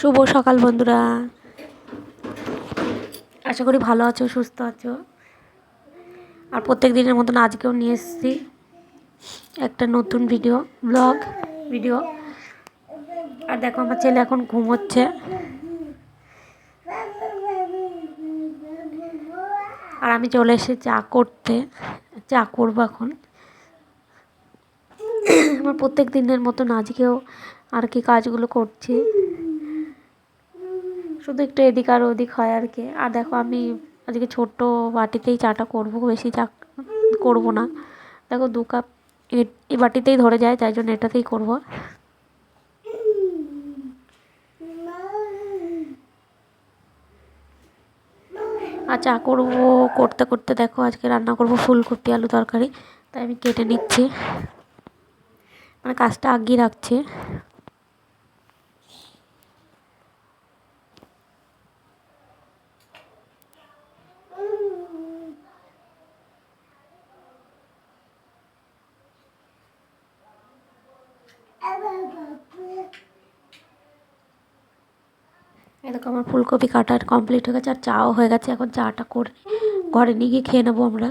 শুভ সকাল বন্ধুরা। আশা করি ভালো আছো, সুস্থ আছো। আর প্রত্যেক দিনের মতন আজকেও নিয়ে এসেছি একটা নতুন ভিডিও ব্লগ ভিডিও আর দেখো, আমার ছেলে এখন ঘুমোচ্ছে। আর আমি চলে এসে চা করতে। চা করব এখন। আমার প্রত্যেক দিনের মতন আজকেও আর কি কাজগুলো করছি। শুধু একটু এদিক আর ওদিক হয় আর কি। আর দেখো আমি আজকে ছোট্ট বাটিতেই চাটা করব, বেশি চা করব না। দেখো দু কাপ এই বাটিতেই ধরে যায় তাই জন্য এটাতেই করব। আর চা করব করতে করতে দেখো আজকে রান্না করব ফুলকপি, আলু তরকারি। তাই আমি কেটে নিচ্ছি। মানে কাজটা আগিয়ে রাখছি। এরকম আমার ফুলকপি কাটার কমপ্লিট হয়ে গেছে, আর চাও হয়ে গেছে, এখন চাটা করে ঘরে নিয়ে গিয়ে খেয়ে নেব আমরা।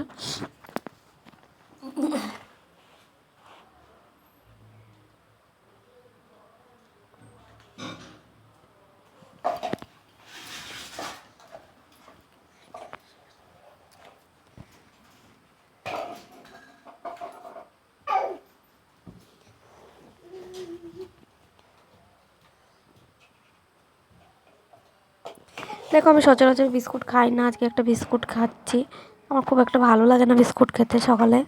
দেখো, আমি সচরাচর বিস্কুট খাই না, আজকে একটা বিস্কুট খাচ্ছি। আমার খুব একটা ভালো লাগে না বিস্কুট খেতে সকালে।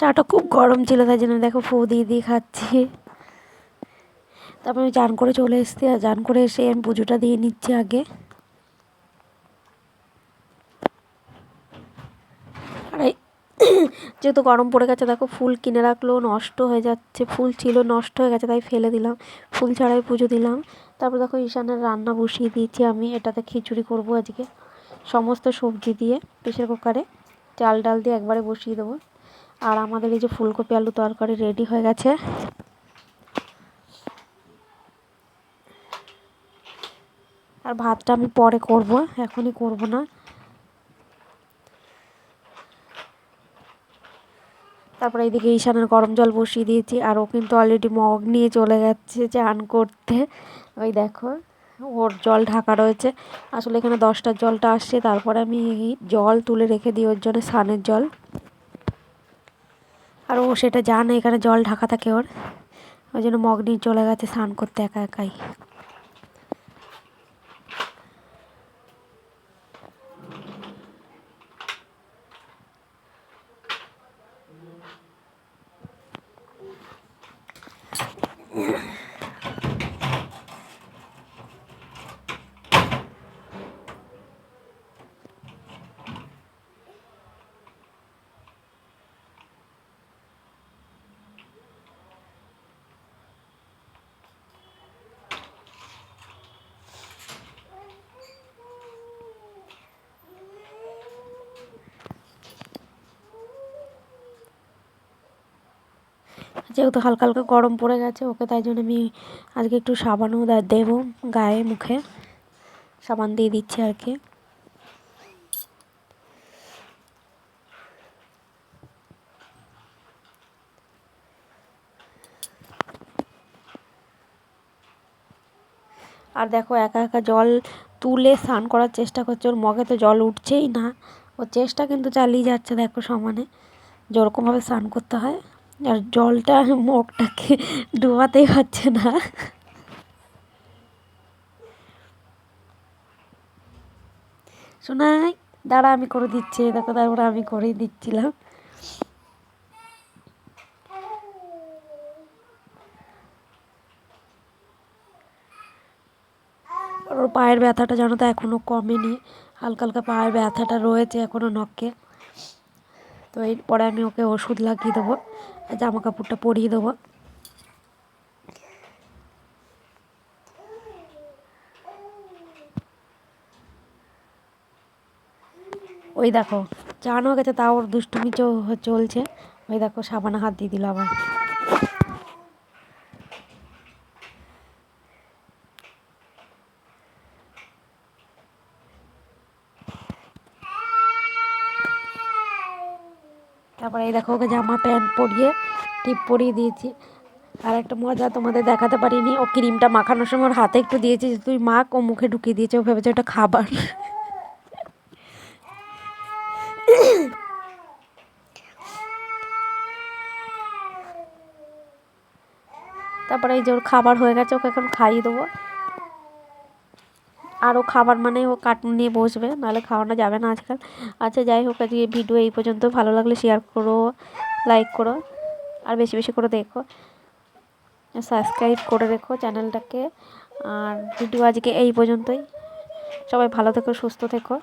চাটা খুব গরম ছিল, তাই জন্য দেখো ফু দিয়ে দিয়ে খাচ্ছি। তারপর আমি চান করে চলে এসেছি, আর চান করে এসে আমি পুজোটা দিয়ে নিচ্ছি আগে আর যেহেতু গরম পড়ে গেছে, দেখো ফুল কিনে রাখলেও নষ্ট হয়ে যাচ্ছে, ফুল ছিল, নষ্ট হয়ে গেছে, তাই ফেলে দিলাম। ফুল ছাড়াই পুজো দিলাম। তারপর দেখো ঈশানের রান্না বসিয়ে দিয়েছি আমি, এটাতে খিচুড়ি করব আজকে। সমস্ত সবজি দিয়ে প্রেশার কুকারে চাল ডাল দিয়ে একবারে বসিয়ে দেবো। আর আমাদের এই যে ফুলকপি আলু তরকারি রেডি হয়ে গেছে। আর ভাতটা আমি পরে করব, এখনই করব না। তারপরে এইদিকে ঈশানের গরম জল বসিয়ে দিয়েছি আর ও কিন্তু অলরেডি মগ নিয়ে চলে যাচ্ছে চান করতে। ওই দেখো, ওর জল ঢাকা রয়েছে। আসলে এখানে দশটার জলটা আসছে, তারপরে আমি জল তুলে রেখে দিই ওর জন্য স্নানের জল। আর ও সেটা জানে এখানে জল ঢাকা থাকে ওর। ওই জন্য মগ নিয়ে চলে গেছে স্নান করতে একা একাই। যেহেতু হালকা হালকা গরম পড়ে গেছে, ওকে তাই জন্য আমি আজকে একটু সাবানও দেবো গায়ে, মুখে। সাবান দিয়ে দিচ্ছি আর কি। আর দেখো, একা একা জল তুলে স্নান করার চেষ্টা করছে, ওর মগে তো জল উঠছেই না। ও চেষ্টা কিন্তু চালিয়ে যাচ্ছে, দেখো, সমানে। যেরকমভাবে স্নান করতে হয়। আর জলটা মুখটাকে ডোবাতেই হচ্ছে না। শোনাই দাঁড়া আমি করে দিচ্ছি, দেখো তারপরে আমি করেই দিচ্ছিলাম। ওর পায়ের ব্যথাটা জানো তো এখনও কমেনি, হালকা হালকা পায়ের ব্যথাটা রয়েছে এখনও নখে। তো এরপরে আমি ওকে ওষুধ লাগিয়ে দেবো। জামা কাপড়টা পরিয়ে দেবো। ওই দেখো চান হয়ে গেছে তাও ওর দুষ্টুমি চলছে। ওই দেখো সাবানা হাত দিয়ে দিল আবার। তারপরে এই দেখো ওকে জামা, প্যান্ট পরিয়ে, টিপ পরিয়ে দিয়েছি। আর একটা মজা তোমাদের দেখাতে পারিনি, ও ক্রিমটা মাখানোর সময় ওর হাতে একটু দিয়েছি, যে তুই মাখ, ও মুখে ঢুকিয়ে দিয়েছে, ও ভেবেছে ওটা খাবার। তারপরে এই যে ওর খাবার হয়ে গেছে, ওকে এখন খাইয়ে দেবো। আর ও খাবার মানে ও কার্টুন নিয়ে বসবে, নাহলে খাওয়ানো যাবে না আজকাল। আচ্ছা যাই হোক, আজকে ভিডিও এই পর্যন্ত। ভালো লাগলে শেয়ার করো লাইক করো, আর বেশি বেশি করে দেখো। সাবস্ক্রাইব করে রেখো চ্যানেলটাকে আর ভিডিও আজকে এই পর্যন্তই। সবাই ভালো থেকো, সুস্থ থেকো।